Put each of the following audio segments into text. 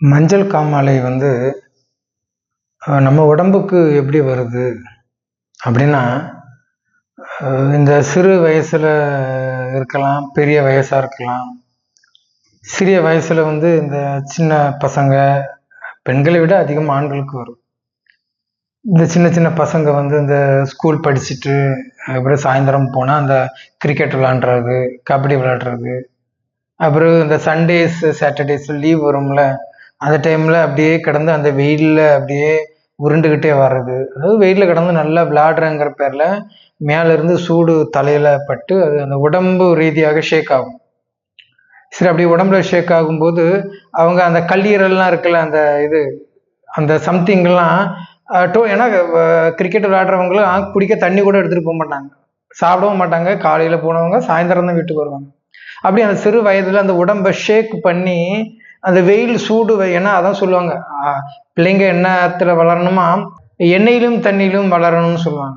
மஞ்சள் காமாலை வந்து நம்ம உடம்புக்கு எப்படி வருது அப்படின்னா இந்த சிறு வயசில் இருக்கலாம் பெரிய வயசாக இருக்கலாம். சிறிய வயசில் வந்து இந்த சின்ன பசங்க பெண்களை விட அதிகம் ஆண்களுக்கு வரும். இந்த சின்ன சின்ன பசங்க வந்து இந்த ஸ்கூல் படிச்சுட்டு அப்புறம் சாயந்தரம் போனால் அந்த கிரிக்கெட் விளாண்டுறது கபடி விளாடுறது. அப்புறம் இந்த சண்டேஸ் சாட்டர்டேஸ் லீவ் வரும்ல அந்த டைமில் அப்படியே கிடந்து அந்த வெயிலில் அப்படியே உருண்டுக்கிட்டே வர்றது. அதாவது வெயிலில் கிடந்து நல்லா விளையாடுறங்கிற பேரில் மேலேருந்து சூடு தலையில் பட்டு அது அந்த உடம்பு ரீதியாக ஷேக் ஆகும். சரி அப்படி உடம்புல ஷேக் ஆகும்போது அவங்க அந்த கல்லீரல்லாம் இருக்குல்ல அந்த இது அந்த சம்திங்லாம் டோ ஏன்னா கிரிக்கெட் விளையாடுறவங்களும் குடிக்க தண்ணி கூட எடுத்துகிட்டு போக மாட்டாங்க. சாப்பிடவும் மாட்டாங்க. காலையில் போனவங்க சாயந்தரம் தான் வீட்டுக்கு வருவாங்க. அப்படி அந்த சிறு வயதில் அந்த உடம்பை ஷேக் பண்ணி அந்த வெயில் சூடு ஏன்னா அதான் சொல்லுவாங்க. பிள்ளைங்க எண்ணத்தில் வளரணுமா? எண்ணெயிலும் தண்ணியிலும் வளரணும்னு சொல்லுவாங்க.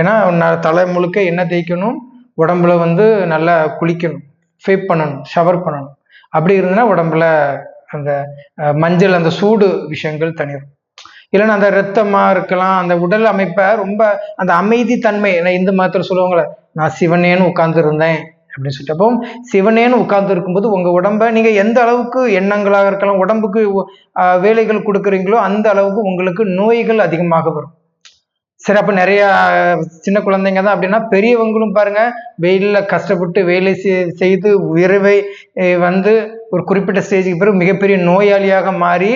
ஏன்னா தலை முழுக்க எண்ணெய் தேய்க்கணும். உடம்புல வந்து நல்லா குளிக்கணும். ஃபேப் பண்ணணும் ஷவர் பண்ணணும். அப்படி இருந்ததுன்னா உடம்புல அந்த மஞ்சள் அந்த சூடு விஷயங்கள் தணிரும். இல்லைன்னா அந்த ரத்தமாக இருக்கலாம். அந்த உடல் அமைப்பை ரொம்ப அந்த அமைதி தன்மை இந்த இந்து மதத்தில் சொல்லுவாங்களே நான் சிவனேன்னு உட்கார்ந்து இருந்தேன் அப்படின்னு சொல்லிட்டு அப்போ சிவனேன்னு உட்கார்ந்து இருக்கும்போது உங்கள் உடம்ப நீங்கள் எந்த அளவுக்கு எண்ணங்களாக இருக்கலாம் உடம்புக்கு வேலைகள் கொடுக்குறீங்களோ அந்த அளவுக்கு உங்களுக்கு நோய்கள் அதிகமாக வரும். சரி அப்போ நிறைய சின்ன குழந்தைங்க தான் அப்படின்னா பெரியவங்களும் பாருங்க வெயிலில் கஷ்டப்பட்டு வேலை செய்- செய்து விரைவை வந்து ஒரு குறிப்பிட்ட ஸ்டேஜுக்கு பிறகு மிகப்பெரிய நோயாளியாக மாறி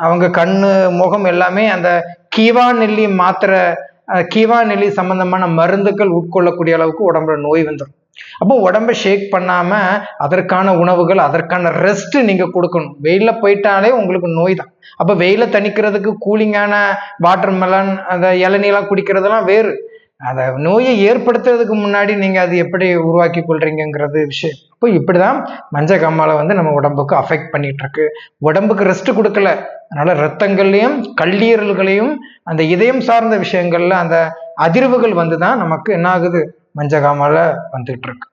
அவங்க கண்ணு முகம் எல்லாமே அந்த கீவா நெல்லி மாத்திரை கீவா நெல்லி சம்பந்தமான மருந்துகள் உட்கொள்ளக்கூடிய அளவுக்கு உடம்புல நோய் வந்துடும் அப்போ உடம்ப ஷேக் பண்ணாம அதற்கான உணவுகள் அதற்கான ரெஸ்ட் நீங்க கொடுக்கணும். வெயிலில் போயிட்டாலே உங்களுக்கு நோய் தான் அப்ப வெயில தணிக்கிறதுக்கு கூலிங்கான வாட்டர் மெலன் அந்த இளநீலாம் குடிக்கிறதெல்லாம் வேறு. அந்த நோயை ஏற்படுத்துறதுக்கு முன்னாடி நீங்க அது எப்படி உருவாக்கி கொள்றீங்கிறது விஷயம். அப்போ இப்படிதான் மஞ்சள் கம்மாலை வந்து நம்ம உடம்புக்கு அஃபெக்ட் பண்ணிட்டு இருக்கு உடம்புக்கு ரெஸ்ட் கொடுக்கல. அதனால ரத்தங்கள்லையும் கல்லீரல்களையும் அந்த இதயம் சார்ந்த விஷயங்கள்ல அந்த அதிர்வுகள் வந்து தான் நமக்கு என்ன ஆகுது மஞ்சகாமால காமாலை வந்துகிட்டு இருக்கு